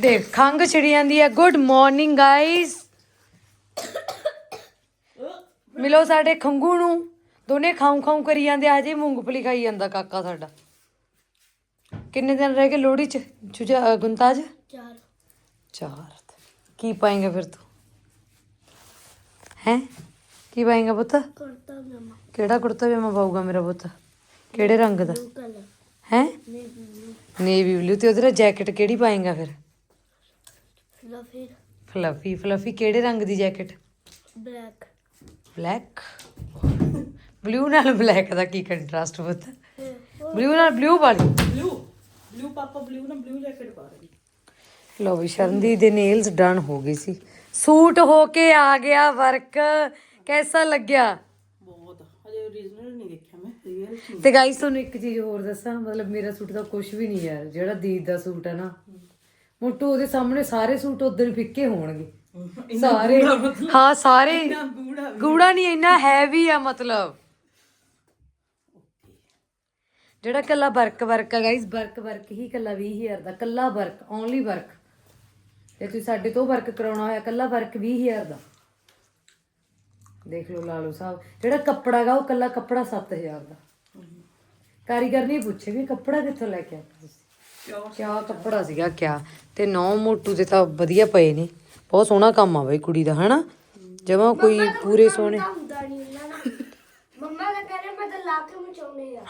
ਦੇਖ ਖੰਗ ਛਿੜੀ ਜਾਂਦੀ ਹੈ। ਗੁੱਡ ਮਾਰਨਿੰਗ ਗਾਇਸ ਮਿਲੋ ਸਾਡੇ ਖੰਗੂ ਨੂੰ। ਦੋਨੇ ਖਾਉ ਖਾਉ ਕਰੀ ਜਾਂਦੇ ਆ। ਜੇ ਮੂੰਗਫਲੀ ਖਾਈ ਜਾਂਦਾ ਕਾਕਾ ਸਾਡਾ। ਕਿੰਨੇ ਦਿਨ ਰਹਿ ਗਏ ਲੋਹੜੀ ਚ? ਜੁਜਾ ਗੁੰਤਾਜ? ਚਾਰ। ਚਾਰ। ਕੀ ਪਾਏਗਾ ਫਿਰ ਤੂੰ? ਹੈ? ਕੀ ਪਾਏਗਾ ਪੁੱਤ? ਕੁੜਤਾ ਪਜਾਮਾ। ਕਿਹੜਾ ਕੁੜਤਾ ਪਜਾਮਾ ਪਾਊਗਾ ਮੇਰਾ ਪੁੱਤ? ਕਿਹੜੇ ਰੰਗ ਦਾ? ਹੈ? ਨੇਵੀ ਬਲੂ ਤੇ ਉਹਦੇ ਨਾਲ ਜੈਕਟ ਕਿਹੜੀ ਪਾਏਗਾ ਫਿਰ? ਫਲਫੀ। ਫਲਫੀ ਫਲਫੀ ਕਿਹੜੇ ਰੰਗ ਦੀ ਜੈਕਟ? ਬਲੈਕ। ਬਲੈਕ? ਬਲੂ ਨਾਲ ਬਲੈਕ ਦਾ ਕੀ ਕੰਟਰਾਸਟ ਪੁੱਤ? ਬਲੂ ਨਾਲ ਬਲੂ ਵਾਲੀ ਬਲੂ ਬਲੂ ਪਾਪਾ ਬਲੂ ਨਾ ਬਲੂ ਜੈਕਟ ਪਾ ਰਹੀ ਲੋ ਵੀ ਸ਼ਰਨਦੀ ਦੇ ਨੇਲਸ ਡਨ ਹੋ ਗਏ ਸੀ। ਸੂਟ ਹੋ ਕੇ ਆ ਗਿਆ ਵਰਕ। ਕੈਸਾ ਲੱਗਿਆ? ਬਹੁਤ। ਹਜੇ ਓਰੀਜਨਲ ਨਹੀਂ ਦੇਖਿਆ ਮੈਂ ਰੀਅਲ ਤੇ ਗਾਈਸ ਤੁਹਾਨੂੰ ਇੱਕ ਚੀਜ਼ ਹੋਰ ਦੱਸਾਂ ਮਤਲਬ ਮੇਰਾ ਸੂਟ ਤਾਂ ਕੁਝ ਵੀ ਨਹੀਂ ਯਾਰ ਜਿਹੜਾ ਦੀਦ ਦਾ ਸੂਟ ਹੈ ਨਾ ਮੋਟੂ ਉਹਦੇ ਸਾਹਮਣੇ ਸਾਰੇ ਸੂਟ ਉਧਰ ਫਿੱਕੇ ਹੋਣਗੇ। ਸਾਰੇ ਹਾਂ ਸਾਰੇ ਗੂੜਾ ਨਹੀਂ ਇੰਨਾ ਹੈਵੀ ਆ ਮਤਲਬ। ਜਿਹੜਾ ਕੱਲਾ ਵਰਕ ਵਰਕ ਆ ਗਾਈਸ ਵਰਕ ਵਰਕ ਹੀ ਕੱਲਾ 20000 ਦਾ ਕੱਲਾ ਵਰਕ ਓਨਲੀ ਵਰਕ। ਜੇ ਤੁਸੀਂ ਸਾਡੇ ਤੋਂ ਵਰਕ ਕਰਾਉਣਾ ਹੋਇਆ ਕੱਲਾ ਵਰਕ 20000 ਦਾ। ਦੇਖ ਲਓ ਲਾਲੋ ਸਾਹਿਬ ਜਿਹੜਾ ਕੱਪੜਾ ਗਾ ਉਹ ਕੱਲਾ ਕੱਪੜਾ 7000 ਦਾ। ਕਾਰੀਗਰ ਨਹੀਂ ਪੁੱਛੇ ਵੀ ਕੱਪੜਾ ਕਿੱਥੋਂ ਲੈ ਕੇ ਆਇਆ ਤੁਸੀਂ? ਕਿਆ ਕੱਪੜਾ ਸੀਗਾ ਕਿਆ? ਤੇ ਨੌ ਮੋਟੂ ਦੇ ਤਾਂ ਵਧੀਆ ਪਏ ਨੇ। ਬਹੁਤ ਸੋਹਣਾ ਕੰਮ ਆ ਬਈ ਕੁੜੀ ਦਾ ਹਨਾ? ਜਮਾ ਕੋਈ ਪੂਰੇ ਸੋਹਣੇ ਹੁੰਦਾ ਨਹੀਂ ਉਹਨਾਂ ਦਾ। ਮੰਮਾ ਦਾ ਕਹਿੰਦੇ ਮੈਂ ਤਾਂ ਲਾ ਕੇ ਮਚਾਉਣੇ ਆ।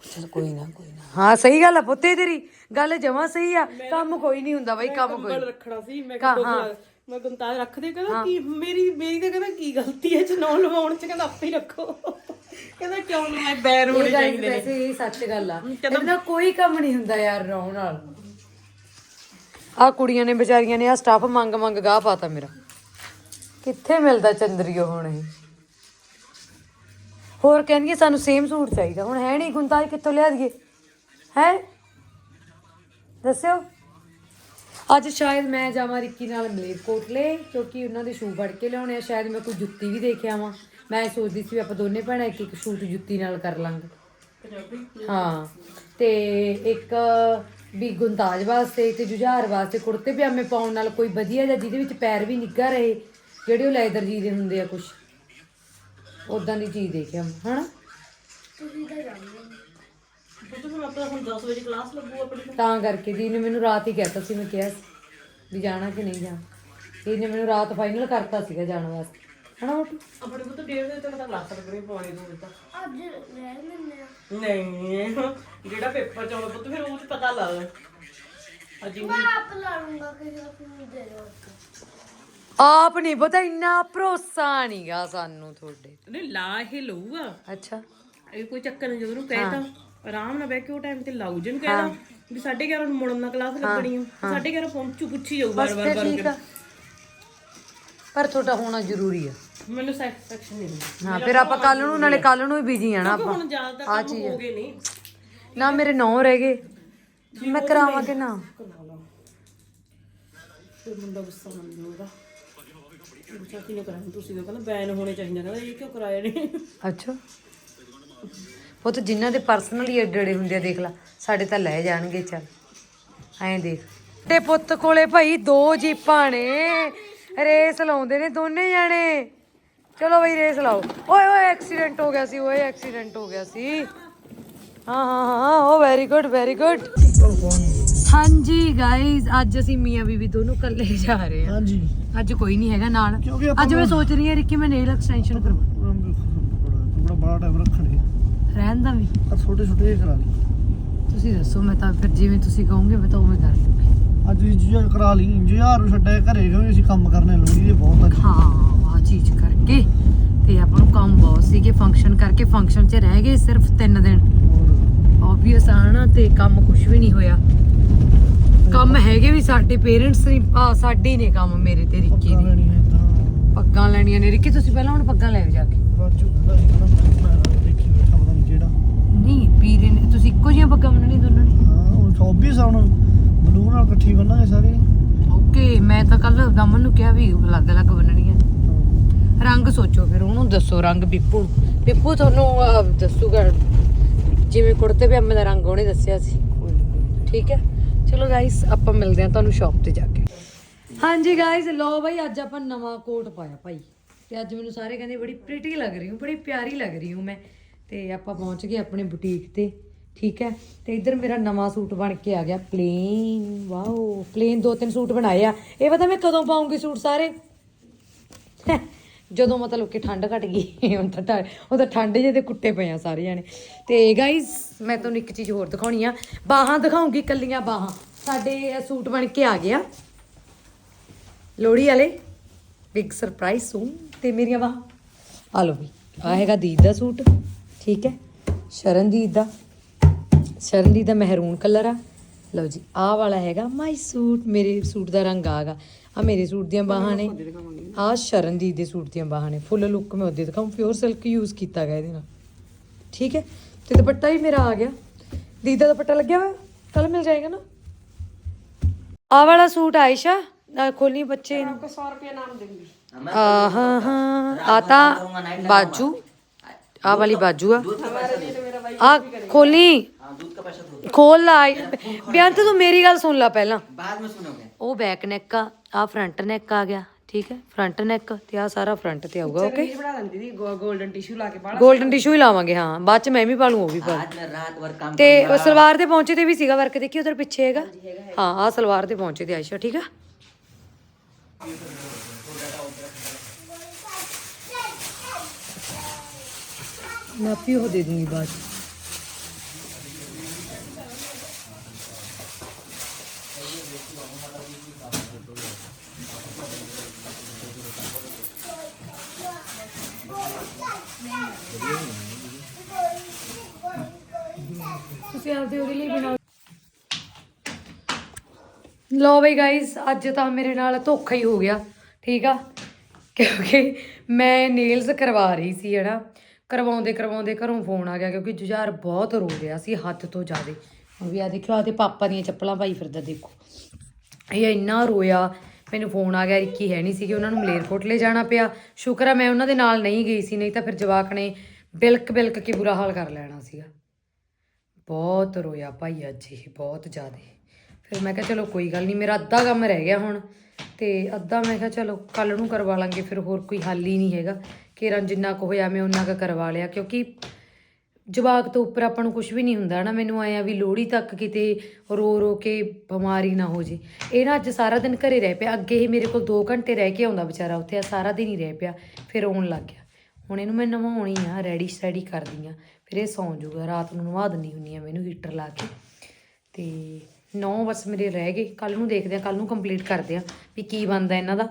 ਚਲ ਕੋਈ ਨਾ ਕੋਈ ਨਾ। ਹਾਂ ਸਹੀ ਗੱਲ ਆ ਪੁੱਤੇ ਤੇਰੀ। ਗੱਲ ਜਮਾ ਸਹੀ ਆ। ਕੰਮ ਕੋਈ ਨਹੀਂ ਹੁੰਦਾ ਬਈ ਕੰਮ ਕੋਈ ਰੱਖਣਾ ਸੀ ਮੈਂ ਕਿਹਾ ਹਾਂ। ਮੈਂ ਗੁੰਤਾਜ ਰੱਖ ਦੇ ਕਹਿੰਦਾ ਕੀ ਮੇਰੀ ਮੇਰੀ ਤਾਂ ਕਹਿੰਦਾ ਕੀ ਗਲਤੀ ਹੈ ਚ ਨੌ ਲਵਾਉਣ ਚ ਕਹਿੰਦਾ ਆਪੇ ਹੀ ਰੱਖੋ। ਕਹਿੰਦਾ ਕਿਉਂ ਲਵਾਏ ਬੈਰ ਹੋਣੇ ਚਾਹੀਦੇ ਨੇ। ਵੈਸੇ ਇਹ ਸੱਚ ਗੱਲ ਆ। ਇਹਦਾ ਕੋਈ ਕੰਮ ਨਹੀਂ ਹੁੰਦਾ ਯਾਰ ਰੌਣ ਨਾਲ। ਆ ਕੁੜੀਆਂ ਨੇ ਵਿਚਾਰੀਆਂ ਨੇ ਆ ਸਟਾਫ ਮੰਗ ਮੰਗ ਗਾਹ ਪਾਤਾ ਮੇਰਾ। ਕਿੱਥੇ ਮਿਲਦਾ ਚੰਦਰੀਓ ਹੁਣ ਇਹ? ਹੋਰ ਕਹਿੰਦੀ ਸਾਨੂੰ ਸੇਮ ਸੂਟ ਚਾਹੀਦਾ। ਹੁਣ ਹੈ ਨਹੀਂ ਗੁੰਤਾਜ ਕਿੱਥੋਂ ਲਿਆ ਦਈਏ? ਹੈ? ਦੱਸਿਓ। ਅੱਜ ਸ਼ਾਇਦ ਮੈਂ ਜਾਵਾਂ ਰਿੱਕੀ ਨਾਲ ਮਲੇਰਕੋਟਲੇ ਕਿਉਂਕਿ ਉਹਨਾਂ ਦੇ ਸ਼ੂ ਫੜ ਕੇ ਲਿਆਉਣੇ ਆ ਸ਼ਾਇਦ ਮੈਂ ਕੋਈ ਜੁੱਤੀ ਵੀ ਦੇਖ ਆਵਾਂ। ਮੈਂ ਸੋਚਦੀ ਸੀ ਵੀ ਆਪਾਂ ਦੋਨੇ ਭੈਣਾਂ ਇੱਕ ਇੱਕ ਸ਼ੂਟ ਜੁੱਤੀ ਨਾਲ ਕਰ ਲਾਂਗੇ। ਹਾਂ ਤੇ ਇੱਕ ਵੀ ਗੁੰਤਾਜ ਵਾਸਤੇ ਤੇ ਜੁਝਾਰ ਵਾਸਤੇ ਕੁੜਤੇ ਪਜਾਮੇ ਪਾਉਣ ਨਾਲ ਕੋਈ ਵਧੀਆ ਜਿਹਾ ਜਿਹਦੇ ਵਿੱਚ ਪੈਰ ਵੀ ਨਿੱਘਾ ਰਹੇ ਜਿਹੜੇ ਉਹ ਲੈਦਰ ਜੀ ਦੇ ਹੁੰਦੇ ਆ ਕੁਝ ਉਦਾਂ ਦੀ ਚੀਜ਼ ਦੇਖਿਆ ਹਨਾ? ਤੁਸੀਂ ਤਾਂ ਜਾਣਦੇ ਪੁੱਤ ਫਿਰ ਆਪਣਾ ਹੁਣ 10 ਵਜੇ ਕਲਾਸ ਲੱਗੂ ਆਪਣੀ ਤਾਂ ਕਰਕੇ ਜੀ ਨੇ ਮੈਨੂੰ ਰਾਤ ਹੀ ਕਹਿਤਾ ਸੀ ਮੈਂ ਕਿਹਾ ਸੀ ਵੀ ਜਾਣਾ ਕਿ ਨਹੀਂ ਜਾਣਾ। ਇਹਨੇ ਮੈਨੂੰ ਰਾਤ ਫਾਈਨਲ ਕਰਤਾ ਸੀਗਾ ਜਾਣ ਵਾਸਤੇ। ਹਨਾ ਮੋਟੂ? ਆਪਣੇ ਪੁੱਤ 1:30 ਵਜੇ ਤੱਕ ਤਾਂ ਕਲਾਸ ਲੱਗਣੀ ਪੌਣੇ ਦੋ ਵਜੇ ਤੱਕ ਅੱਜ ਰਹਿ ਲੈਣੇ ਆ। ਨਹੀਂ ਜਿਹੜਾ ਪੇਪਰ ਚ ਆਉਣਾ ਪੁੱਤ ਫਿਰ ਉਹ ਚ ਪਤਾ ਲੱਗਦਾ ਅਜੀ ਮੈਂ ਆਪ ਲਾ ਲੂੰਗਾ ਕਿ ਆਪਣੀ ਦੇ ਦਿਓ ਆਪ ਨਹੀਂ ਪਤਾ ਇੰਨਾ ਭਰੋਸਾ ਨਹੀਂਗਾ ਸਾਨੂੰ ਤੁਹਾਡੇ। ਨਹੀਂ ਲਾ ਇਹ ਲਊਗਾ। ਅੱਛਾ। ਇਹ ਕੋਈ ਚੱਕਰ ਨਹੀਂ ਜਦੋਂ ਨੂੰ ਕਹਿਤਾ ਆਰਾਮ ਨਾਲ ਬਹਿ ਕੇ ਉਹ ਟਾਈਮ ਤੇ ਲਾਉ ਜਨ ਕਹਿਦਾ ਵੀ 11:30 ਨੂੰ ਮੁੜਨ ਨਾਲ ਕਲਾਸ ਲੱਗਣੀ ਆ। 11:30 ਪਹੁੰਚੂ ਪੁੱਛੀ ਜਾਊ ਬਾਰ ਬਾਰ ਠੀਕ ਆ। ਪਰ ਤੁਹਾਡਾ ਹੋਣਾ ਜ਼ਰੂਰੀ ਆ। ਮੈਨੂੰ ਸੈਟੀਸਫੈਕਸ਼ਨ ਨਹੀਂ ਹਾਂ ਫਿਰ ਆਪਾਂ ਕੱਲ ਨੂੰ ਨਾਲੇ ਕੱਲ ਨੂੰ ਵੀ ਬਿਜ਼ੀ ਆ ਨਾ ਆਪਾਂ। ਹੁਣ ਜ਼ਿਆਦਾ ਤਾਂ ਕੰਮ ਹੋ ਗਏ ਨਾ ਮੇਰੇ ਨੌ ਰਹਿ ਗਏ। ਮੈਂ ਕਰਾਵਾਂ ਕਿ ਨਾ। ਫਿਰ ਮੁੰਡਾ ਗੁੱਸਾ ਮੰਨ ਜਾਊਗਾ ਗੁੱਸਾ ਕਿਉਂ ਕਰਾਂ ਤੁਸੀਂ ਕਹਿੰਦਾ ਬੈਨ ਹੋਣੇ ਚਾਹੀਦੇ ਕਹਿੰਦਾ ਇਹ ਕਿਉਂ ਕਰਾਇਆ ਨਹੀਂ? ਅੱਛਾ। ਉਹ ਤਾਂ ਜਿਨ੍ਹਾਂ ਦੇ ਪਰਸਨਲ ਹੀ ਏਡੇ ਹੁੰਦੇ ਆ ਦੇਖ ਲੈ। ਸਾਡੇ ਤਾਂ ਲੈ ਜਾਣਗੇ ਚੱਲ। ਐਂ ਦੇਖ। ਤੇ ਪੁੱਤ ਕੋਲੇ ਭਾਈ ਦੋ ਜੀਪਾਂ ਨੇ। ਰੇਸ ਲਾਉਂਦੇ ਨੇ ਦੋਨੇ ਜਾਣੇ। ਚਲੋ ਬਈ ਰੇਸ ਲਾਓ। ਓਏ ਓਏ ਐਕਸੀਡੈਂਟ ਹੋ ਗਿਆ ਸੀ ਓਏ ਐਕਸੀਡੈਂਟ ਹੋ ਗਿਆ ਸੀ। ਹਾਂ ਹਾਂ ਹਾਂ oh very good very good ਹਾਂਜੀ ਗਾਇਜ਼ ਅੱਜ ਅਸੀਂ ਮੀਆਂ ਬੀਬੀ ਦੋਨੋਂ ਇਕੱਲੇ ਜਾ ਰਹੇ ਹਾਂ। ਹਾਂਜੀ। ਅੱਜ ਕੋਈ ਨਹੀਂ ਹੈਗਾ ਨਾਲ। ਅੱਜ ਮੈਂ ਸੋਚ ਰਹੀ ਹਾਂ ਰਿੱਕੀ ਮੈਂ ਨੇਲ ਐਕਸਟੈਂਸ਼ਨ ਕਰਵਾ ਬੜਾ ਬੜਾ ਟਾਈਮ ਰੱਖਣੇ ਰਹਿਣ ਦਾ ਵੀ। ਆ ਛੋਟੇ ਛੋਟੇ ਜਿਹੇ ਕਰਾ ਲਈ। ਤੁਸੀਂ ਦੱਸੋ ਮੈਂ ਤਾਂ ਫਿਰ ਜਿਵੇਂ ਤੁਸੀਂ ਕਹੋਗੇ ਮੈਂ ਤਾਂ ਉਵੇਂ ਕਰ ਲੂੰਗੀ। ਅੱਜ ਜੁਝਾਰ ਕਰਾ ਲਈ। ਜੁਝਾਰ ਨੂੰ ਛੱਡਿਆ ਘਰੇ ਕਿਉਂਕਿ ਅਸੀਂ ਕੰਮ ਕਰਨੇ ਲੋੜੀ ਦੇ ਬਹੁਤ ਅੱਜ ਹਾਂ ਆ ਚੀਜ਼ ਕਰਕੇ। ਤੇ ਆਪਾਂ ਨੂੰ ਕੰਮ ਬਹੁਤ ਸੀਗੇ ਫੰਕਸ਼ਨ ਕਰਕੇ। ਫੰਕਸ਼ਨ 'ਚ ਰਹਿ ਗਏ ਸਿਰਫ 3 ਦਿਨ। ਹੋਰ। ਆਬਵੀਅਸ ਆ ਨਾ ਤੇ ਕੰਮ ਕੁਝ ਵੀ ਨਹੀਂ ਹੋਇਆ। ਕੰਮ ਹੈਗੇ ਵੀ ਸਾਡੇ ਪੇਰੈਂਟਸ ਨੇ ਆ ਸਾਡੇ ਹੀ ਨੇ ਕੰਮ ਮੇਰੇ ਤੇ ਰਿੱਕੀ ਦੀ। ਹੈ ਪੱਗਾਂ ਲੈਣੀਆਂ ਨੇ। ਰਿੱਕੀ ਤੁਸੀਂ ਪਹਿਲਾਂ ਹੁਣ ਪੱਗਾਂ ਲੈ ਜਾ ਕੇ। ਰਾਜੂ ਦਾ ਸੀ ਨਾ ਮੈਂ ਦੇਖੀ ਬੈਠਾ ਪਤਾ ਨਹੀਂ ਕਿਹੜਾ ਨਹੀਂ ਵੀਰੇ ਨੇ ਤੁਸੀਂ ਇੱਕੋ ਜਿਹੀਆਂ ਪੱਗਾਂ ਬੰਨਣੀ ਦੋਨਾਂ ਨੇ? ਹਾਂ ਉਹ ਸ਼ੌਬੀ ਸਾਉਣ ਬਲੂ ਨਾਲ ਇਕੱਠੀ ਬੰਨਾਂਗੇ ਸਾਰੇ। ਓਕੇ ਮੈਂ ਤਾਂ ਕੱਲ ਗਮਨ ਨੂੰ ਕਿਹਾ ਵੀ ਅਲੱਗ-ਅਲੱਗ ਬੰਨਣੀਆਂ। ਹਾਂ। ਰੰਗ ਸੋਚੋ ਫਿਰ ਉਹਨੂੰ ਦੱਸੋ ਰੰਗ ਬਿੱਪੂ ਬਿੱਪੂ ਤੁਹਾਨੂੰ ਅਹ, ਦੱਸੂਗਾ। ਜਿਵੇਂ ਕੁੜਤੇ ਪਜਾਮੇ ਦਾ ਰੰਗ ਉਹਨੇ ਦੱਸਿਆ ਸੀ। ਠੀਕ ਹੈ? ਚਲੋ ਗਾਇਸ ਆਪਾਂ ਮਿਲਦੇ ਹਾਂ ਤੁਹਾਨੂੰ ਸ਼ਾਪ ਤੇ ਜਾ ਕੇ। ਹਾਂਜੀ ਗਾਇਸ ਲੋ ਬਈ ਅੱਜ ਆਪਾਂ ਨਵਾਂ ਕੋਟ ਪਾਇਆ ਭਾਈ। ਤੇ ਅੱਜ ਮੈਨੂੰ ਸਾਰੇ ਕਹਿੰਦੇ ਬੜੀ ਪ੍ਰੀਟੀ ਲੱਗ ਰਹੀ ਹੂੰ ਬੜੀ ਪਿਆਰੀ ਲੱਗ ਰਹੀ ਹੂੰ ਮੈਂ। ਤੇ ਆਪਾਂ ਪਹੁੰਚ ਗਏ ਆਪਣੇ ਬੁਟੀਕ ਤੇ, ਠੀਕ ਹੈ? ਤੇ ਇੱਧਰ ਮੇਰਾ ਨਵਾਂ ਸੂਟ ਬਣ ਕੇ ਆ ਗਿਆ ਪਲੇਨ ਵਾਓ ਪਲੇਨ ਦੋ ਤਿੰਨ ਸੂਟ ਬਣਾਏ ਆ। ਇਹ ਪਤਾ ਮੈਂ ਕਦੋਂ ਪਾਉਂਗੀ ਸੂਟ ਸਾਰੇ? ਜਦੋਂ ਮਤਲਬ ਕਿ ਠੰਡ ਘਟ ਗਈ, ਹੁਣ ਤਾਂ ਉਹ ਤਾਂ ਠੰਡ ਜੇ ਤੇ ਕੁੱਟੇ ਪਏ ਆ ਸਾਰੇ ਜਾਣੇ। ਤੇ ਗਾਇਸ ਮੈਂ ਤੁਹਾਨੂੰ ਇੱਕ ਚੀਜ਼ ਹੋਰ ਦਿਖਾਉਣੀ ਆ। ਬਾਹਾਂ ਦਿਖਾਉਂਗੀ ਕੱਲੀਆਂ ਬਾਹਾਂ। ਸਾਡੇ ਇਹ ਸੂਟ ਬਣ ਕੇ ਆ ਗਿਆ। ਲੋੜੀ ਵਾਲੇ ਬਿਗ ਸਰਪ੍ਰਾਈਜ਼ ਸੂ ਤੇ ਮੇਰੀਆਂ ਬਾਹਾਂ। ਆ ਲਓ ਵੀ ਆ ਹੈਗਾ ਦੀਦ ਦਾ ਸੂਟ। ਠੀਕ ਹੈ? ਸ਼ਰਨਦੀਦ ਦਾ ਸ਼ਰਨਦੀਦ ਦਾ ਮਹਿਰੂਨ ਕਲਰ ਆ। ਲਓ ਜੀ ਆਹ ਵਾਲਾ ਹੈਗਾ ਮਾਈ ਸੂਟ ਮੇਰੇ ਸੂਟ ਦਾ ਰੰਗ ਆਗਾ ਆ ਮੇਰੇ ਸੂਟ ਦੀਆਂ ਬਾਹਾਂ ਨੇ। ਆ ਸ਼ਰਨਦੀਦ ਦੇ ਸੂਟ ਦੀਆਂ ਬਾਹਾਂ ਨੇ। ਫੁੱਲ ਲੁੱਕ ਮੈਂ ਉਹਦੇ ਦਿਖਾਉਂ ਪਿਓਰ ਸਿਲਕ ਯੂਜ਼ ਕੀਤਾ ਗਿਆ ਇਹਦੇ ਨਾਲ। ਠੀਕ ਹੈ? ਤੇ ਦੁਪੱਟਾ ਵੀ ਮੇਰਾ ਆ ਗਿਆ। ਦੀਦ ਦਾ ਦੁਪੱਟਾ ਲੱਗਿਆ ਹੋਇਆ? ਕੱਲ ਮਿਲ ਜਾਏਗਾ ਨਾ? ਆ ਵਾਲਾ ਸੂਟ ਆਇਸ਼ਾ ਖੋਲੀ ਬੱਚੇ ਨੂੰ। 100 ਰੁਪਏ ਨਾਮ ਦੇਂਗੀ। ਆ ਹਾਂ ਹਾਂ। ਆ ਤਾਂ ਬਾਜੂ। आ वाली बाजू है ਆ ਖੋਲੀ। ਖੋਲ ਲਾ। ਬਿਆਨ ਤੂੰ ਮੇਰੀ ਗੱਲ ਸੁਣ ਲੈ ਪਹਿਲਾਂ। बाद में सुनोगे ਉਹ ਬੈਕ ਨੈਕ ਆ ਆ ਫਰੰਟ ਨੈਕ ਆ ਗਿਆ ਠੀਕ ਹੈ? ਫਰੰਟ ਨੈਕ ਤੇ ਆ ਸਾਰਾ ਫਰੰਟ ਤੇ ਆਊਗਾ ਓਕੇ ਬਣਾ ਲੈਂਦੀ ਦੀ 골ਡਨ ਟਿਸ਼ੂ ਲਾ ਕੇ ਪਾ 골ਡਨ ਟਿਸ਼ੂ ਹੀ ਲਾਵਾਂਗੇ ਹਾਂ। ਬਾਅਦ ਚ ਮੈਂ ਵੀ ਪਾ ਲੂੰ ਉਹ ਵੀ ਪਾ ਲੂੰ। आज मैं रात भर ਤੇ ਉਹ ਸਲਵਾਰ ਦੇ ਪਹੁੰਚੇ ਤੇ ਵੀ ਸੀਗਾ ਵਰਕ ਦੇਖੀ ਉਧਰ ਪਿੱਛੇ ਹੈਗਾ? ਹਾਂ ਆ ਸਲਵਾਰ ਤੇ ਪਹੁੰਚੇ ਤੇ ਆਇਸ਼ਾ ਠੀਕ ਆ? ਨਾਪੀ ਉਹ ਦੇ ਦੂੰਗੀ ਬਾਅਦ 'ਚ। ਤੁਸੀਂ ਆਪਦੇ ਉਹਦੇ ਲਈ ਬਣਾਓ ਲੋ ਬਈ ਗਾਇਸ ਅੱਜ ਤਾਂ ਮੇਰੇ ਨਾਲ ਧੋਖਾ ਹੀ ਹੋ ਗਿਆ, ਠੀਕ ਆ ਕਿਉਂਕਿ ਮੈਂ ਨੇਲਸ ਕਰਵਾ ਰਹੀ ਸੀ ਜਿਹੜਾ ਕਰਵਾਉਂਦੇ ਕਰਵਾਉਂਦੇ ਘਰੋਂ ਫੋਨ ਆ ਗਿਆ ਕਿਉਂਕਿ ਜੁਝਾਰ ਬਹੁਤ ਰੋ ਰਿਹਾ ਸੀ ਹੱਦ ਤੋਂ ਜ਼ਿਆਦੇ। ਹੁਣ ਵੀ ਆ ਦੇਖਿਓ ਆਦੇ ਪਾਪਾ ਦੀਆਂ ਚੱਪਲਾਂ ਪਾਈ ਫਿਰਦਾ ਦੇਖੋ। ਇਹ ਇੰਨਾ ਰੋਇਆ, ਮੈਨੂੰ ਫੋਨ ਆ ਗਿਆ, ਰਿੱਕੀ ਹੈ ਨਹੀਂ ਸੀ ਕਿ ਉਹਨਾਂ ਨੂੰ ਮਲੇਰਕੋਟ ਲੈ ਜਾਣਾ ਪਿਆ। ਸ਼ੁਕਰ ਆ ਮੈਂ ਉਹਨਾਂ ਦੇ ਨਾਲ ਨਹੀਂ ਗਈ ਸੀ, ਨਹੀਂ ਤਾਂ ਫਿਰ ਜਵਾਕ ਨੇ ਬਿਲਕ ਬਿਲਕ ਕੇ ਬੁਰਾ ਹਾਲ ਕਰ ਲੈਣਾ ਸੀਗਾ। ਬਹੁਤ ਰੋਇਆ ਭਾਈ ਅੱਜ ਇਹ, ਬਹੁਤ ਜ਼ਿਆਦਾ। ਫਿਰ ਮੈਂ ਕਿਹਾ ਚਲੋ ਕੋਈ ਗੱਲ ਨਹੀਂ, ਮੇਰਾ ਅੱਧਾ ਕੰਮ ਰਹਿ ਗਿਆ ਹੁਣ। ਤੇ ਅੱਧਾ ਮੈਂ ਕਿਹਾ ਚਲੋ ਕੱਲ ਨੂੰ ਕਰਵਾ ਲਾਂਗੇ, ਫਿਰ ਹੋਰ ਕੋਈ ਹੱਲ ਹੀ ਨਹੀਂ ਹੈਗਾ। ਕਿਰਨ ਜਿੰਨਾ ਕੁ ਹੋਇਆ ਮੈਂ ਉਹਨਾਂ ਕੁ ਕਰਵਾ ਲਿਆ, ਕਿਉਂਕਿ ਜਵਾਕ ਤੋਂ ਉੱਪਰ ਆਪਾਂ ਨੂੰ ਕੁਝ ਵੀ ਨਹੀਂ ਹੁੰਦਾ ਨਾ ਮੈਨੂੰ ਆਇਆ ਵੀ ਲੋਹੜੀ ਤੱਕ ਕਿਤੇ ਰੋ ਰੋ ਕੇ ਬਿਮਾਰੀ ਨਾ ਹੋ ਜੇ। ਇਹ ਨਾ ਅੱਜ ਸਾਰਾ ਦਿਨ ਘਰੇ ਰਹਿ ਪਿਆ, ਅੱਗੇ ਹੀ ਮੇਰੇ ਕੋਲ 2 ਘੰਟੇ ਰਹਿ ਕੇ ਆਉਂਦਾ ਵਿਚਾਰਾ ਉੱਥੇ ਆ ਸਾਰਾ ਦਿਨ ਹੀ ਰਹਿ ਪਿਆ, ਫਿਰ ਰੋਣ ਲੱਗ ਗਿਆ। ਹੁਣ ਇਹਨੂੰ ਮੈਂ ਨਵਾਉਣੀ ਆ, ਰੈਡੀ ਸਟੈਡੀ ਕਰਦੀ ਆ, ਫਿਰ ਇਹ ਸੌਂ ਜਾਊਗਾ ਰਾਤ ਨੂੰ ਨਵਾ ਦਿੰਦੀ ਹੁੰਨੀ ਆ ਮੈਨੂੰ ਹੀਟਰ ਲਾ ਕੇ। ਤੇ 9 ਬਸ ਮੇਰੇ ਰਹਿ ਗਏ ਕੱਲ ਨੂੰ ਦੇਖਦੇ ਆ ਕੱਲ ਨੂੰ ਕੰਪਲੀਟ ਕਰਦੇ ਆ ਵੀ ਕੀ ਬਣਦਾ ਇਹਨਾਂ ਦਾ।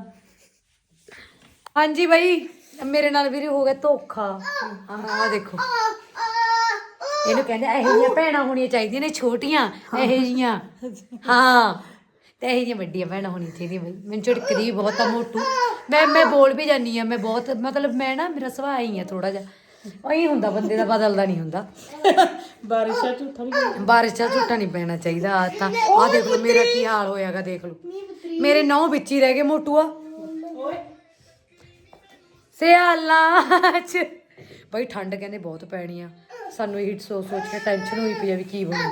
ਹਾਂਜੀ ਬਾਈ। ਮੇਰੇ ਨਾਲ ਵੀਰੇ ਹੋ ਗਿਆ ਧੋਖਾ। ਆਹ ਦੇਖੋ। ਇਹਨੂੰ ਕਹਿੰਦੇ ਇਹੋ ਜਿਹੀਆਂ ਭੈਣਾਂ ਹੋਣੀਆਂ ਚਾਹੀਦੀਆਂ ਨੇ ਛੋਟੀਆਂ ਇਹੋ ਜਿਹੀਆਂ। ਹਾਂ ਤੇ ਇਹੋ ਜਿਹੀਆਂ ਵੱਡੀਆਂ ਭੈਣਾਂ ਹੋਣੀਆਂ ਚਾਹੀਦੀਆਂ ਬਈ ਮੈਨੂੰ ਝਿੜਕਦੀ ਵੀ ਬਹੁਤ ਆ ਮੋਟੂ। ਮੈਂ ਮੈਂ ਬੋਲ ਵੀ ਜਾਂਦੀ ਆ ਮੈਂ ਬਹੁਤ ਮਤਲਬ ਮੈਂ ਨਾ ਮੇਰਾ ਸੁਭਾਅ ਹੀ ਆ ਥੋੜਾ ਜਿਹਾ। ਉਹੀ ਹੁੰਦਾ ਬੰਦੇ ਦਾ ਬਦਲਦਾ ਨਹੀਂ ਹੁੰਦਾ। ਬਾਰਿਸ਼ਾਂ ਝੂਠਾ ਨਹੀਂ ਬਾਰਿਸ਼ ਝੂਟਾ ਨਹੀਂ ਪੈਣਾ ਚਾਹੀਦਾ ਆ ਤਾਂ। ਆ ਦੇਖ ਲਓ ਮੇਰਾ ਕੀ ਹਾਲ ਹੋਇਆਗਾ ਦੇਖ ਲਓ। ਮੇਰੇ ਨੌ ਵਿੱਚ ਹੀ ਰਹਿ ਗਏ ਮੋਟੂਆ। ਸਿਆਲਾਂ 'ਚ। ਬਈ ਠੰਡ ਕਹਿੰਦੇ ਬਹੁਤ ਪੈਣੀ ਆ। ਸਾਨੂੰ ਇਹ ਸੋਚ ਸੋਚ ਕੇ ਟੈਨਸ਼ਨ ਹੋਈ ਪਈ ਆ ਵੀ ਕੀ ਬਣੂ।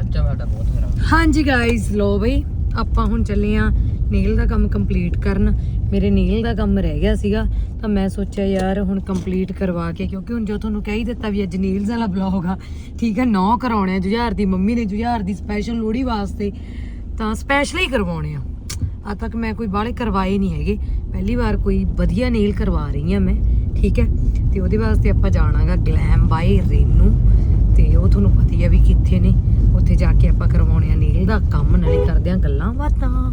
ਅੱਛਾ ਸਾਡਾ ਬਹੁਤ ਖਰਾਬ। ਹਾਂਜੀ ਗਾਇਸ ਲੋ ਬਈ ਆਪਾਂ ਹੁਣ ਚੱਲੇ ਆ ਨੇਲ ਦਾ ਕੰਮ ਕੰਪਲੀਟ ਕਰਨ। ਮੇਰੇ ਨੇਲ ਦਾ ਕੰਮ ਰਹਿ ਗਿਆ ਸੀਗਾ ਤਾਂ ਮੈਂ ਸੋਚਿਆ ਯਾਰ ਹੁਣ ਕੰਪਲੀਟ ਕਰਵਾ ਕੇ ਕਿਉਂਕਿ ਹੁਣ ਜੋ ਤੁਹਾਨੂੰ ਕਹਿ ਦਿੱਤਾ ਵੀ ਅੱਜ ਨੇਲਸ ਵਾਲਾ ਬਲੌਗ ਆ ਠੀਕ ਹੈ ਨੌ ਕਰਾਉਣੇ ਜੁਝਾਰ ਦੀ ਮੰਮੀ ਨੇ ਜੁਝਾਰ ਦੀ ਸਪੈਸ਼ਲ ਲੋੜੀ ਵਾਸਤੇ ਤਾਂ ਸਪੈਸ਼ਲ ਹੀ ਕਰਵਾਉਣੇ ਆ। ਅੱਜ ਤੱਕ ਮੈਂ ਕੋਈ ਬਾਹਲੇ ਕਰਵਾਏ ਨਹੀਂ ਹੈਗੇ। ਪਹਿਲੀ ਵਾਰ ਕੋਈ ਵਧੀਆ ਨੇਲ ਕਰਵਾ ਰਹੀ ਆ ਮੈਂ, ਠੀਕ ਹੈ? ਤੇ ਉਹਦੇ ਵਾਸਤੇ ਆਪਾਂ ਜਾਣਾਗਾ ਗਲੈਮ ਬਾਈ ਰੇਨੂ ਤੇ ਉਹ ਤੁਹਾਨੂੰ ਪਤਾ ਹੀ ਆ ਵੀ ਕਿੱਥੇ ਨੇ। ਉੱਥੇ ਜਾ ਕੇ ਆਪਾਂ ਕਰਵਾਉਣੇ ਆ ਨੀਲ ਦਾ ਕੰਮ, ਨਾਲੇ ਕਰਦੇ ਆ ਗੱਲਾਂ ਬਾਤਾਂ।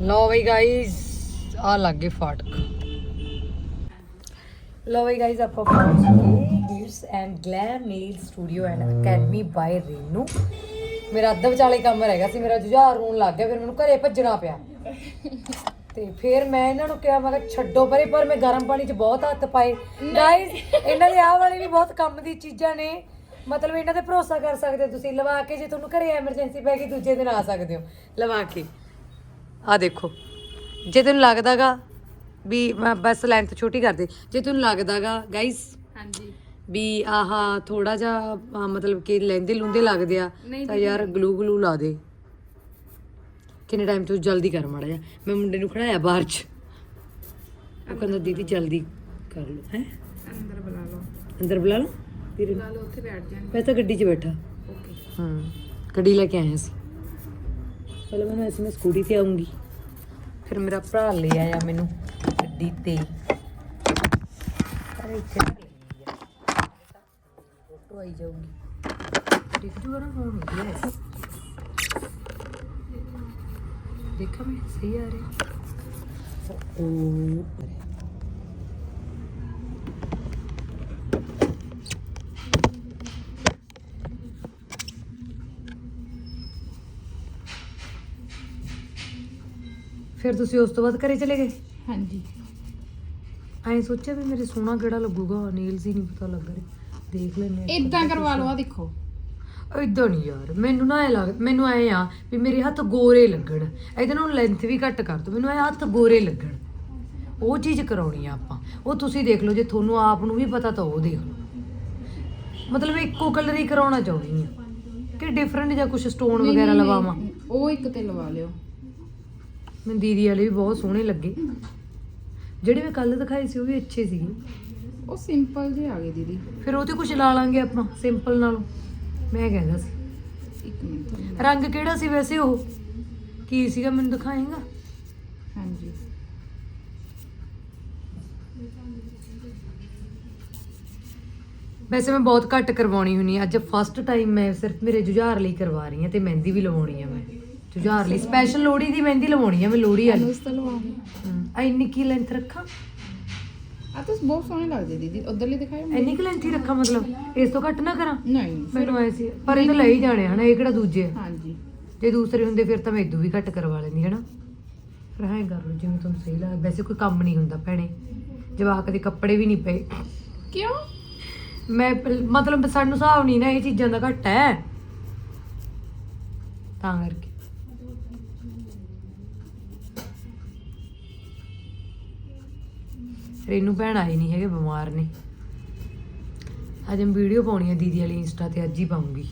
ਲੋ ਬਈ ਗਾਇਸ ਆ ਲੱਗੇ ਫਾਟਕ। ਲੋ ਬਈ ਗਾਇਸ ਆਪਾਂ ਪਹੁੰਚ ਗਏ gifts and glam nail studio and academy by Renu ਮੇਰਾ ਅੱਧ ਵਿਚਾਲੇ ਕੰਮ ਰਹਿ ਗਿਆ ਸੀ ਮੇਰਾ ਜੁਝਾਰ ਰੋਣ ਲੱਗ ਗਿਆ ਫਿਰ ਮੈਨੂੰ ਘਰੇ ਭੱਜਣਾ ਪਿਆ। ਤੇ ਫਿਰ ਮੈਂ ਇਹਨਾਂ ਨੂੰ ਕਿਹਾ ਮੈਂ ਕਿਹਾ ਛੱਡੋ ਪਰੇ ਪਰ ਮੈਂ ਗਰਮ ਪਾਣੀ 'ਚ ਬਹੁਤ ਹੱਥ ਪਾਏ। ਗਾਇਸ ਇਹਨਾਂ ਦੇ ਆਹ ਵਾਲੇ ਵੀ ਬਹੁਤ ਕੰਮ ਦੀ ਚੀਜ਼ਾਂ ਨੇ। ਮਤਲਬ ਇਹਨਾਂ ਤੇ ਭਰੋਸਾ ਕਰ ਸਕਦੇ ਹੋ ਤੁਸੀਂ ਲਵਾ ਕੇ ਜੇ ਤੁਹਾਨੂੰ ਘਰੇ ਐਮਰਜੈਂਸੀ ਪੈ ਗਈ ਦੂਜੇ ਦਿਨ ਆ ਸਕਦੇ ਹੋ। ਲਵਾ ਕੇ। ਆ ਦੇਖੋ ਜੇ ਤੁਹਾਨੂੰ ਲੱਗਦਾਗਾ ਵੀ ਮੈਂ ਬਸ ਲੈਂਥ ਛੋਟੀ ਕਰ ਦੇ ਜੇ ਤੁਹਾਨੂੰ ਲੱਗਦਾਗਾ ਗਾਇਸ ਹਾਂਜੀ। ਵੀ ਆਹਾ ਥੋੜਾ ਜਿਹਾ ਮਤਲਬ ਕਿ ਲੈਂਦੇ ਲੁੰਦੇ ਲੱਗਦੇ ਆ ਤਾਂ ਯਾਰ ਗਲੂ ਗਲੂ ਲਾ ਦੇ। ਕਿੰਨੇ ਟਾਈਮ ਤੋਂ ਜਲਦੀ ਕਰ ਮਾੜਾ ਜਿਹਾ। ਮੈਂ ਮੁੰਡੇ ਨੂੰ ਖੜਾਇਆ ਬਾਹਰ 'ਚ। ਉਹ ਕਹਿੰਦਾ ਦੀਦੀ ਜਲਦੀ ਕਰ ਲਓ। ਹੈ? ਅੰਦਰ ਬੁਲਾ ਲਓ। ਅੰਦਰ ਬੁਲਾ ਲਓ। ਵੀਰੇ ਬੁਲਾ ਲਓ ਉੱਥੇ ਬੈਠ ਜਾਣ ਮੈਂ ਤਾਂ ਗੱਡੀ 'ਚ ਬੈਠਾ। ਓਕੇ। ਹਾਂ। ਗੱਡੀ ਲੈ ਕੇ ਆਏ ਸੀ ਪਹਿਲਾਂ ਮੈਂ ਐਸੇ ਮੈਂ ਸਕੂਟੀ ਤੇ ਆਉਂਗੀ ਫਿਰ ਮੇਰਾ ਭਰਾ ਲੈ ਆਇਆ ਮੈਨੂੰ ਗੱਡੀ ਤੇ। ਅਰੇ ਇੱਥੇ। ਆਈ ਜਾਊਗੀ। ਦੇਖ ਜੂਗਾ ਨਾ ਫੋਨ ਯੈਸ ਦੇਖਾ ਮੈਂ ਸਹੀ ਆ ਰਿਹਾ? ਓ ਫਿਰ ਤੁਸੀਂ ਉਸ ਤੋਂ ਬਾਅਦ ਘਰੇ ਚਲੇ ਗਏ? ਹਾਂਜੀ। ਐਂ ਸੋਚਿਆ ਵੀ ਮੇਰੇ ਸੋਹਣਾ ਕਿਹੜਾ ਲੱਗੂਗਾ ਨੀਲਸ ਹੀ ਨਹੀਂ ਪਤਾ ਲੱਗ ਰਿਹਾ। ਦੇਖ ਲੈਨੇ ਇਦਾਂ ਕਰਵਾ ਲਓ ਆ। ਦੇਖੋ। ਇਦਾਂ ਨਹੀਂ ਯਾਰ ਮੈਨੂੰ ਨਾ ਐ ਲੱਗ ਮੈਨੂੰ ਐ ਆ ਵੀ ਮੇਰੇ ਹੱਥ ਗੋਰੇ ਲੱਗਣ। ਇਹਦੇ ਨਾਲ ਲੈਂਥ ਵੀ ਘੱਟ ਕਰ ਦੋ ਮੈਨੂੰ ਐ ਹੱਥ ਗੋਰੇ ਲੱਗਣ। ਉਹ ਚੀਜ਼ ਕਰਾਉਣੀ ਆ ਆਪਾਂ। ਉਹ ਤੁਸੀਂ ਦੇਖ ਲਓ ਜੇ ਤੁਹਾਨੂੰ ਆਪ ਨੂੰ ਵੀ ਪਤਾ ਤਾਂ ਉਹ ਦੇਖ ਲਓ। ਮਤਲਬ ਇੱਕੋ ਕਲਰ ਹੀ ਕਰਾਉਣਾ ਚਾਹੁੰਦੀ ਆ। ਕਿ ਡਿਫਰੈਂਟ ਜਾਂ ਕੁਝ ਸਟੋਨ ਵਗੈਰਾ ਲਵਾਵਾਂ? ਉਹ ਇੱਕ ਤੇ ਲਵਾ ਲਿਓ। ਮੈਨੂੰ ਦੀਦੀ ਵਾਲੇ ਵੀ ਬਹੁਤ ਸੋਹਣੇ ਲੱਗੇ। ਜਿਹੜੇ ਮੈਂ ਕੱਲ ਦਿਖਾਏ ਸੀ ਉਹ ਵੀ ਅੱਛੇ ਸੀਗੇ। ਉਹ ਸਿੰਪਲ ਜਿਹੇ ਆ ਗਏ ਦੀਦੀ। ਫਿਰ ਉਹ ਤੇ ਕੁਝ ਲਾ ਲਾਂਗੇ ਆਪਾਂ ਸਿੰਪਲ ਨਾਲੋਂ। ਮੈਂ ਕਹਿੰਦਾ ਸੀ। ਇੱਕ ਮਿੰਟ। ਤੁਹਾਨੂੰ- ਰੰਗ ਕਿਹੜਾ ਸੀ ਵੈਸੇ ਉਹ? ਕੀ ਸੀਗਾ ਮੈਨੂੰ ਦਿਖਾਏਗਾ? ਹਾਂਜੀ। ਵੈਸੇ ਮੈਂ ਬਹੁਤ ਘੱਟ ਕਰਵਾਉਣੀ ਹੁੰਨੀ ਆ ਅੱਜ ਫਸਟ ਟਾਈਮ ਮੈਂ ਸਿਰਫ ਮੇਰੇ ਜੁਝਾਰ ਲਈ ਕਰਵਾ ਰਹੀ ਹਾਂ ਤੇ ਮਹਿੰਦੀ ਵੀ ਲਵਾਉਣੀ ਆ ਮੈਂ। ਜੁਝਾਰ ਲਈ। ਸਪੈਸ਼ਲ ਲੋਹੜੀ ਦੀ ਮਹਿੰਦੀ ਲਵਾਉਣੀ ਆ ਮੈਂ ਲੋਹੜੀ ਵਾਲੀ। ਉਸ ਤੋਂ ਲਵਾ ਹਮ, ਆ ਇੰਨੀ ਕੀ ਲੈਂਥ ਰੱਖਾਂ? ਆ ਤਾਂ ਬਹੁਤ ਸੋਹਣੇ ਲੱਗਦੇ ਦੀਦੀ ਉਧਰਲੀ ਦਿਖਾਇਓ ਇੰਨੀ ਕੀ ਲੈਂਥ ਹੀ ਰੱਖਾਂ ਮਤਲਬ ਇਸ ਤੋਂ ਘੱਟ ਨਾ ਕਰਾਂ? ਨਹੀਂ ਮੈਨੂੰ ਐ ਸੀ ਪਰ ਇਹ ਤਾਂ ਲੈ ਹੀ ਜਾਣੇ ਹਨਾ ਇਹ ਕਿਹੜਾ ਦੂਜੇ ਆ? ਹਾਂਜੀ। ਜੇ ਦੂਸਰੇ ਹੁੰਦੇ ਫਿਰ ਤਾਂ ਮੈਂ ਇਦੋਂ ਵੀ ਘੱਟ ਕਰਵਾ ਲੈਂਦੀ ਹੈ ਨਾ ਫਿਰ ਹਾਂ ਕਰ ਲਓ ਜਿਵੇਂ ਤੁਹਾਨੂੰ ਸਹੀ ਲੱਗਦਾ ਵੈਸੇ ਕੋਈ ਕੰਮ ਨਹੀਂ ਹੁੰਦਾ ਭੈਣੇ। ਜਵਾਕ ਦੇ ਕੱਪੜੇ ਵੀ ਨਹੀਂ ਪਏ। ਕਿਉਂ? ਮੈਂ ਪਹਿਲ- ਮਤਲਬ ਸਾਨੂੰ ਹਿਸਾਬ ਨਹੀਂ ਨਾ ਇਹ ਚੀਜ਼ਾਂ ਦਾ ਘੱਟ ਹੈ। ਤਾਂ ਕਰਕੇ। ਰੇਨੂ ਭੈਣ ਆਏ ਨਹੀਂ ਹੈਗੇ, ਬਿਮਾਰ ਨੇ। ਅੱਜ ਮੈਂ ਵੀਡੀਓ ਪਾਉਣੀ ਹੈ ਦੀਦੀ ਵਾਲੀ ਇੰਸਟਾ ਤੇ, ਅੱਜ ਹੀ ਪਾਉਂਗੀ।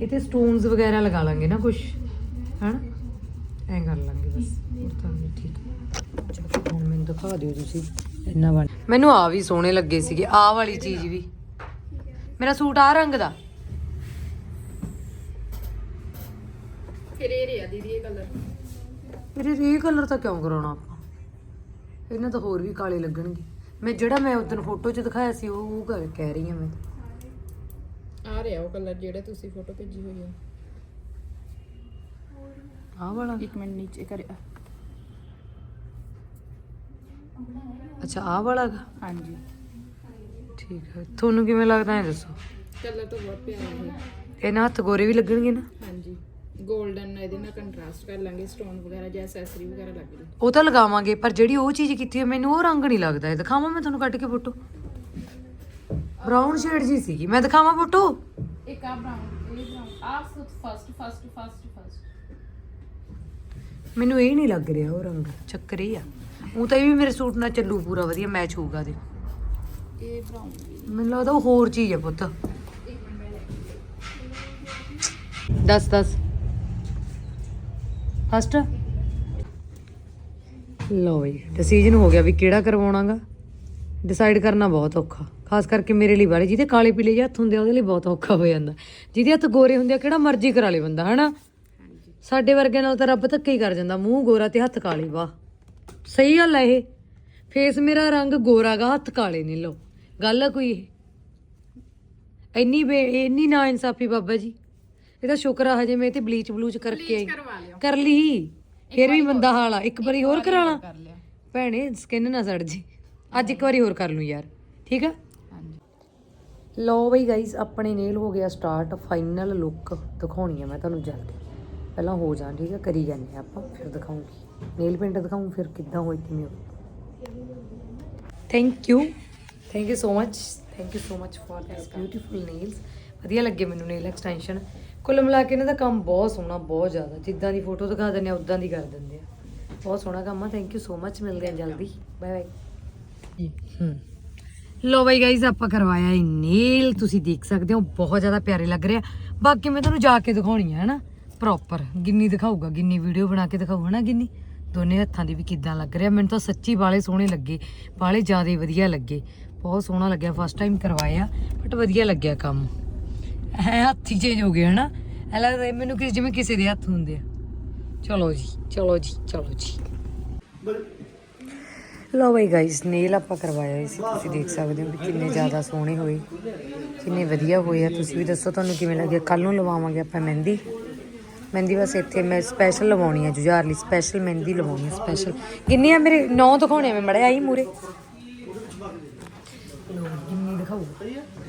ਇਹ ਸਟੋਨਸ ਵਗੈਰਾ ਲਗਾ ਲਾਂਗੇ ਨਾ ਕੁਝ ਹਨਾ? ਐਂ ਕਰ ਲਾਂਗੇ ਬਸ ਤਾਂ ਠੀਕ ਹੈ। ਚਲੋ, ਹੁਣ ਮੈਨੂੰ ਦਿਖਾ ਦਿਓ ਤੁਸੀਂ, ਇੰਨਾ ਬਣ ਮੈਨੂੰ ਆ ਵੀ ਸੋਹਣੇ ਲੱਗੇ ਸੀਗੇ, ਆਹ ਵਾਲੀ ਚੀਜ਼ ਵੀ। ਮੇਰਾ ਸੂਟ ਆ ਰੰਗ ਦਾ। ਫਿਰ ਇਹ ਰਿਹਾ ਦੀਦੀ, ਇਹ ਕਲਰ ਮੇਰੇ ਇਹ ਕਲਰ ਤਾਂ ਕਿਉਂ ਕਰਾਉਣਾ ਆਪਾਂ? ਇਹਨਾਂ ਤਾਂ ਹੋਰ ਵੀ ਕਾਲੇ ਲੱਗਣਗੇ। ਮੈਂ ਜਿਹੜਾ ਮੈਂ ਉਦੋਂ ਫੋਟੋ 'ਚ ਦਿਖਾਇਆ ਸੀ ਉਹ ਉਹ ਗੱਲ ਕਹਿ ਰਹੀ ਹਾਂ ਮੈਂ। ਆ ਰਿਹਾ ਉਹ ਕਲਰ ਜਿਹੜਾ ਤੁਸੀਂ ਫੋਟੋ ਭੇਜੀ ਹੋਈ ਹੈ ਆਹ ਵਾਲਾ? ਇੱਕ ਮਿੰਟ ਨੀਚੇ ਕਰਿਆ ਅੱਛਾ ਆਹ ਵਾਲਾ ਗਾ? ਹਾਂਜੀ। ਠੀਕ ਹੈ। ਤੁਹਾਨੂੰ ਕਿਵੇਂ ਲੱਗਦਾ ਹੈ ਦੱਸੋ? ਕਲਰ ਤਾਂ ਬਹੁਤ ਪਿਆਰਾ ਹੈ। ਇਹਨਾਂ ਹੱਥ ਗੋਰੇ ਵੀ ਲੱਗਣਗੇ ਨਾ? ਹਾਂਜੀ। 골ਡਨ ਇਹਦੇ ਨਾਲ ਕੰਟਰਾਸਟ ਕਰ ਲਾਂਗੇ ਸਟੋਨ ਵਗੈਰਾ ਜਾਂ ਐਕਸੈਸਰੀ ਵਗੈਰਾ ਲੱਗ ਰਹੀ ਉਹ ਤਾਂ ਲਗਾਵਾਂਗੇ ਪਰ ਜਿਹੜੀ ਉਹ ਚੀਜ਼ ਕੀਤੀ ਹੈ ਮੈਨੂੰ ਉਹ ਰੰਗ ਨਹੀਂ ਲੱਗਦਾ। ਇਹ ਦਿਖਾਵਾਂ ਮੈਂ ਤੁਹਾਨੂੰ ਕੱਢ ਕੇ ਫੋਟੋ? ਬਰਾਊਨ ਸ਼ੇਡ ਜੀ ਸੀਗੀ। ਮੈਂ ਦਿਖਾਵਾਂ ਫੋਟੋ? ਇੱਕ ਆ ਬਰਾਊਨ ਇਹ ਬਰਾਊਨ ਆ ਫਸਟ ਫਸਟ ਫਸਟ ਫਸਟ ਮੈਨੂੰ ਇਹ ਨਹੀਂ ਲੱਗ ਰਿਹਾ ਉਹ ਰੰਗ ਚੱਕਰ ਇਹ ਆ। ਉਹ ਤਾਂ ਇਹ ਵੀ ਮੇਰੇ ਸੂਟ ਨਾਲ ਚੱਲੂ ਪੂਰਾ ਵਧੀਆ ਮੈਚ ਹੋਊਗਾ ਦੇ ਇਹ ਬਰਾਊਨ ਮੈਨੂੰ ਲੱਗਦਾ ਉਹ ਹੋਰ ਚੀਜ਼ ਹੈ ਪੁੱਤ। ਦੱਸ ਦੱਸ। ਫਸਟ ਲਓ ਬਈ ਡਿਸੀਜਨ ਹੋ ਗਿਆ ਵੀ ਕਿਹੜਾ ਕਰਵਾਉਣਾਗਾ? ਡਿਸਾਈਡ ਕਰਨਾ ਬਹੁਤ ਔਖਾ। ਖਾਸ ਕਰਕੇ ਮੇਰੇ ਲਈ ਬਾਰੇ ਜਿਹਦੇ ਕਾਲੇ ਪੀਲੇ ਜਿਹੇ ਹੱਥ ਹੁੰਦੇ ਆ, ਉਹਦੇ ਲਈ ਬਹੁਤ ਔਖਾ ਹੋ ਜਾਂਦਾ। ਜਿਹਦੇ ਹੱਥ ਗੋਰੇ ਹੁੰਦੇ ਆ, ਕਿਹੜਾ ਮਰਜ਼ੀ ਕਰਾ ਲੇ ਬੰਦਾ, ਹਨਾ? ਸਾਡੇ ਵਰਗਿਆਂ ਨਾਲ ਤਾਂ ਰੱਬ ਧੱਕੇ ਹੀ ਕਰ ਜਾਂਦਾ, ਮੂੰਹ ਗੋਰਾ ਤੇ ਹੱਥ ਕਾਲੇ, ਵਾਹ। ਸਹੀ ਗੱਲ ਹੈ ਇਹ। ਫੇਸ ਮੇਰਾ ਰੰਗ ਗੋਰਾ ਗਾ ਹੱਥ ਕਾਲੇ ਨੇ ਲੋ ਗੱਲ ਆ ਕੋਈ ਇਹ? ਇੰਨੀ ਬੇ ਇੰਨੀ ਨਾ ਇਨਸਾਫੀ ਬਾਬਾ ਜੀ। ਇਹਦਾ ਸ਼ੁਕਰ ਆ ਹਜੇ ਮੈਂ ਤੇ ਬਲੀਚ ਬਲੂਚ ਕਰਕੇ ਆਈ। ਕਰਵਾ ਲਿਓ। ਕਰ ਲਈ। ਫਿਰ ਵੀ ਬੰਦਾ ਹਾਲ ਆ। ਇੱਕ ਵਾਰੀ ਹੋਰ ਕਰਾਣਾ ਕਰ ਲਿਆ ਭੈਣੇ ਸਕਿਨ ਨਾ ਸੜ ਜੀ। ਅੱਜ ਇੱਕ ਵਾਰੀ ਹੋਰ ਕਰ ਲੂੰ ਯਾਰ। ਠੀਕ ਆ? ਹਾਂਜੀ। ਲੋ ਬਈ ਗਾਈਸ ਆਪਣੇ ਨੇਲ ਹੋ ਗਿਆ ਸਟਾਰਟ ਫਾਈਨਲ ਲੁੱਕ ਦਿਖਾਉਣੀ ਆ ਮੈਂ ਤੁਹਾਨੂੰ ਜਲਦੀ। ਪਹਿਲਾਂ ਹੋ ਜਾਣ ਠੀਕ ਆ? ਕਰੀ ਜਾਂਦੇ ਆ ਆਪਾਂ ਫਿਰ ਦਿਖਾਉਂਗੀ। ਨੇਲ ਪੇਂਟ ਦਿਖਾਉਂ ਫਿਰ ਕਿੱਦਾਂ ਹੋਈ ਕਿਵੇਂ ਹੋਈ thank you thank you so much thank you so much for this beautiful nails ਵਧੀਆ ਲੱਗੇ ਮੈਨੂੰ ਨੇਲ ਐਕਸਟੈਂਸ਼ਨ ਕੁੱਲ ਮਿਲਾ ਕੇ ਇਹਨਾਂ ਦਾ ਕੰਮ ਬਹੁਤ ਸੋਹਣਾ, ਬਹੁਤ ਜ਼ਿਆਦਾ। ਜਿੱਦਾਂ ਦੀ ਫੋਟੋ ਦਿਖਾ ਦਿੰਦੇ ਆ, ਉਦਾਂ ਦੀ ਕਰ ਦਿੰਦੇ ਆ। ਬਹੁਤ ਸੋਹਣਾ ਕੰਮ ਆ। ਥੈਂਕ ਯੂ ਸੋ ਮੱਚ ਮਿਲਦੇ ਆ ਜਲਦੀ। ਬਾਏ ਬਾਏ ਹੂੰ। ਲੋ ਬਾਈ ਗਾਈਜ਼ ਆਪਾਂ ਕਰਵਾਇਆ ਇਹ ਨੇਲ ਤੁਸੀਂ ਦੇਖ ਸਕਦੇ ਹੋ, ਬਹੁਤ ਜ਼ਿਆਦਾ ਪਿਆਰੇ ਲੱਗ ਰਿਹਾ ਬਾਕੀ ਮੈਂ ਤੁਹਾਨੂੰ ਜਾ ਕੇ ਦਿਖਾਉਣੀ ਹੈ ਹਨਾ? ਪ੍ਰੋਪਰ ਗਿੰਨੀ ਦਿਖਾਊਗਾ, ਗਿੰਨੀ ਵੀਡੀਓ ਬਣਾ ਕੇ ਦਿਖਾਊ, ਹਨਾ ਗਿੰਨੀ? ਦੋਨੇ ਹੱਥਾਂ ਦੀ ਵੀ ਕਿੱਦਾਂ ਲੱਗ ਰਿਹਾ। ਮੈਨੂੰ ਤਾਂ ਸੱਚੀ ਵਾਲੇ ਸੋਹਣੇ ਲੱਗੇ, ਵਾਲੇ ਜ਼ਿਆਦਾ ਵਧੀਆ ਲੱਗੇ। ਬਹੁਤ ਸੋਹਣਾ ਲੱਗਿਆ ਫਸਟ ਟਾਈਮ ਕਰਵਾਇਆ ਬਟ ਵਧੀਆ ਲੱਗਿਆ ਕੰਮ। ਐ ਹੱਥੀ ਚੇਂਜ ਹੋ ਗਏ, ਹਨਾ? ਐ ਲੱਗਦਾ ਮੈਨੂੰ ਕਿ ਜਿਵੇਂ ਕਿਸੇ ਦੇ ਹੱਥ ਹੁੰਦੇ ਆ। ਚਲੋ ਜੀ ਚਲੋ ਜੀ ਚਲੋ ਜੀ। ਲੋ ਬਈ ਗਾਇਸ ਨੇਲ ਆਪਾਂ ਕਰਵਾਇਆ ਸੀ, ਤੁਸੀਂ ਦੇਖ ਸਕਦੇ ਹੋ ਵੀ ਕਿੰਨੇ ਜ਼ਿਆਦਾ ਸੋਹਣੇ ਹੋਏ, ਕਿੰਨੇ ਵਧੀਆ ਹੋਏ ਆ। ਤੁਸੀਂ ਵੀ ਦੱਸੋ ਤੁਹਾਨੂੰ ਕਿਵੇਂ ਲੱਗਿਆ? ਕੱਲ ਨੂੰ ਲਵਾਵਾਂਗੇ ਆਪਾਂ ਮਹਿੰਦੀ। ਮਹਿੰਦੀ ਬਸ ਇੱਥੇ ਮੈਂ ਸਪੈਸ਼ਲ ਲਵਾਉਣੀ ਹੈ ਜੁਝਾਰ ਲਈ ਸਪੈਸ਼ਲ ਮਹਿੰਦੀ ਲਵਾਉਣੀ ਹੈ ਸਪੈਸ਼ਲ ਕਿੰਨੀ ਆ ਮੇਰੇ? ਨੌ ਦਿਖਾਉਣੇ ਆ ਮੈਂ, ਮੜਿਆ ਆਈ ਮੂਰੇ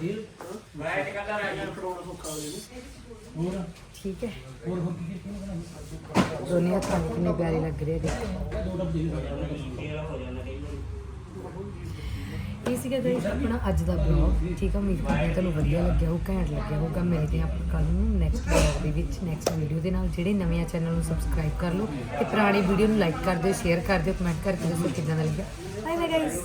ਲੋ ਕਿੰਨੀ ਦਿਖਾਊ ਠੀਕ ਹੈ ਦੋਨੇ ਹੱਥਾਂ ਵਿੱਚ ਕਿੰਨੇ ਪਿਆਰੇ ਲੱਗ ਰਹੇ ਆ ਦੇਖੋ ਇਹ ਸੀਗਾ ਗਾਇਸ ਆਪਣਾ ਅੱਜ ਦਾ ਬਲੌਗ ਠੀਕ ਆ, ਉਮੀਦ ਕਰਦੇ ਹਾਂ ਤੁਹਾਨੂੰ ਵਧੀਆ ਲੱਗਿਆ ਹੋਊ, ਘੈਂਟ ਲੱਗਿਆ ਹੋਊਗਾ। ਮਿਲਦੇ ਹਾਂ ਆਪਾਂ ਕੱਲ ਨੂੰ ਨੈਕਸਟ ਬਲੌਗ ਦੇ ਵਿੱਚ ਨੈਕਸਟ ਵੀਡੀਓ ਦੇ ਨਾਲ। ਜਿਹੜੇ ਨਵੇਂ ਆ ਚੈਨਲ ਨੂੰ ਸਬਸਕ੍ਰਾਈਬ ਕਰ ਲਓ ਤੇ ਪੁਰਾਣੀ ਵੀਡੀਓ ਨੂੰ ਲਾਈਕ ਕਰ ਦਿਓ ਸ਼ੇਅਰ ਕਰ ਦਿਓ ਕਮੈਂਟ ਕਰਕੇ ਦੱਸੋ ਕਿੱਦਾਂ ਦਾ ਲੱਗਿਆ। Bye bye guys